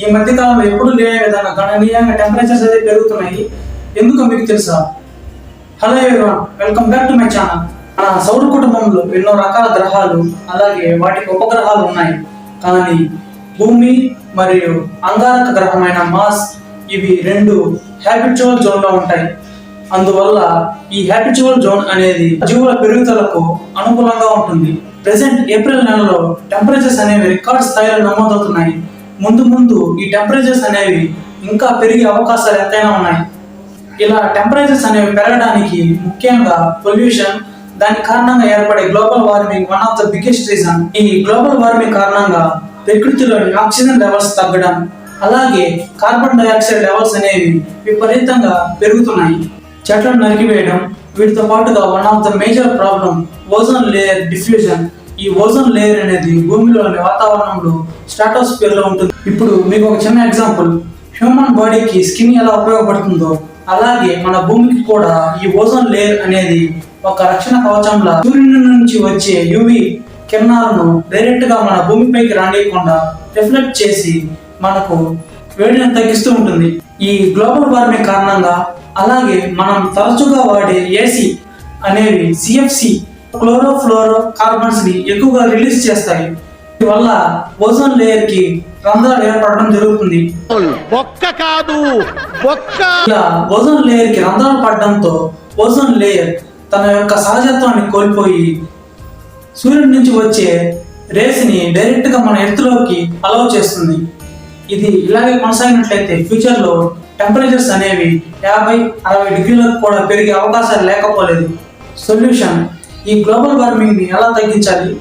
ఈ మధ్య కాలంలో ఎప్పుడు లేని విధంగా గణనీయంగా టెంపరేచర్స్ అయితే పెరుగుతున్నాయి. ఎందుకు మీకు తెలుసా? Hello everyone welcome back to my channel మన సౌర కుటుంబంలో ఎన్నో రకాల గ్రహాలు అలాగే వాటికి ఉపగ్రహాలు ఉన్నాయి. కానీ భూమి మరియు అంగారక గ్రహమైన మాస్ ఇవి రెండు హ్యాబిచువల్ జోన్లో ఉంటాయి. అందువల్ల ఈ హ్యాబిచువల్ జోన్ అనేది జీవుల పెరుగుదలకు అనుకూలంగా ఉంటుంది. ప్రెసెంట్ ఏప్రిల్ నెలలో టెంపరేచర్స్ అనేవి రికార్డ్ స్థాయిలో నమోదవుతున్నాయి. ముందు ముందు ఈ టెంపరేచర్స్ అనేవి ఇంకా పెరిగే అవకాశాలు ఎంతైనా ఉన్నాయి. ఇలా టెంపరేచర్స్ అనేవి పెరగడానికి ముఖ్యంగా పొల్యూషన్ దాని కారణంగా ఏర్పడే global warming one of the biggest reason ఈ గ్లోబల్ వార్మింగ్ కారణంగా ప్రకృతిలోని ఆక్సిజన్ లెవెల్స్ తగ్గడం అలాగే కార్బన్ డైఆక్సైడ్ లెవెల్స్ అనేవి విపరీతంగా పెరుగుతున్నాయి. చెట్లను నరికివేయడం వీటితో పాటుగా one of the major problem ozone layer diffusion ఈ ఓజోన్ లేయర్ అనేది భూమిలోని వాతావరణంలో స్ట్రాటోస్ఫియర్లో ఉంటుంది. ఇప్పుడు మీకు ఒక చిన్న ఎగ్జాంపుల్. హ్యూమన్ బాడీకి స్కిన్ ఎలా ఉపయోగపడుతుందో అలాగే మన భూమికి కూడా ఈ ఓజోన్ లేయర్ అనేది ఒక రక్షణ కవచంలా సూర్యుని నుంచి వచ్చే యువి కిరణాలను డైరెక్ట్గా మన భూమిపైకి రానియకుండా రిఫ్లెక్ట్ చేసి మనకు వేడిని తగ్గిస్తూ ఉంటుంది. ఈ గ్లోబల్ వార్మింగ్ కారణంగా అలాగే మనం తరచుగా వాడే ఏసీ అనేవి సిఎఫ్సి క్లోరోఫ్లోరో కార్బన్స్ని ఎక్కువగా రిలీజ్ చేస్తాయి. వల్ల ఓజోన్ లేయర్కి రంధ్రాలు ఏర్పడడం జరుగుతుంది. కాదు ఇలా ఓజోన్ లేయర్కి రంధ్రాలు పడడంతో ఓజోన్ లేయర్ తన యొక్క సహజత్వాన్ని కోల్పోయి సూర్యుడి నుంచి వచ్చే రేస్ని డైరెక్ట్గా మన ఎత్తులోకి అలౌ చేస్తుంది. ఇది ఇలాగే కొనసాగినట్లయితే ఫ్యూచర్లో టెంపరేచర్స్ అనేవి యాభై అరవై డిగ్రీలకు కూడా పెరిగే అవకాశాలు లేకపోలేదు. సొల్యూషన్ ఈ గ్లోబల్ వార్మింగ్ని ఎలా తగ్గించాలి?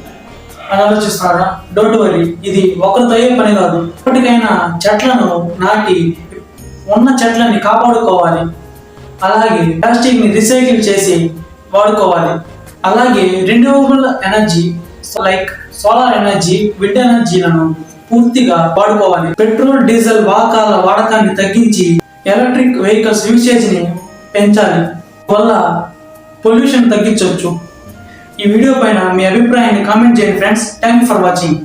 అని ఆలోచిస్తున్నారా? డోంట్ వరీ ఇది ఒకరితో అయ్యే పని కాదు. ఇప్పటికైనా చెట్లను నాటి ఉన్న చెట్లని కాపాడుకోవాలి. అలాగే ప్లాస్టిక్ని రీసైకిల్ చేసి వాడుకోవాలి. అలాగే renewable energy like solar energy wind ఎనర్జీలను పూర్తిగా వాడుకోవాలి. పెట్రోల్ డీజిల్ వాహకాల వాడకాన్ని తగ్గించి ఎలక్ట్రిక్ వెహికల్స్ యూసేజ్ని పెంచాలి. వల్ల పొల్యూషన్ తగ్గించవచ్చు. ఈ వీడియో పైన మీ అభిప్రాయాన్ని కామెంట్ చేయండి ఫ్రెండ్స్. Thank for watching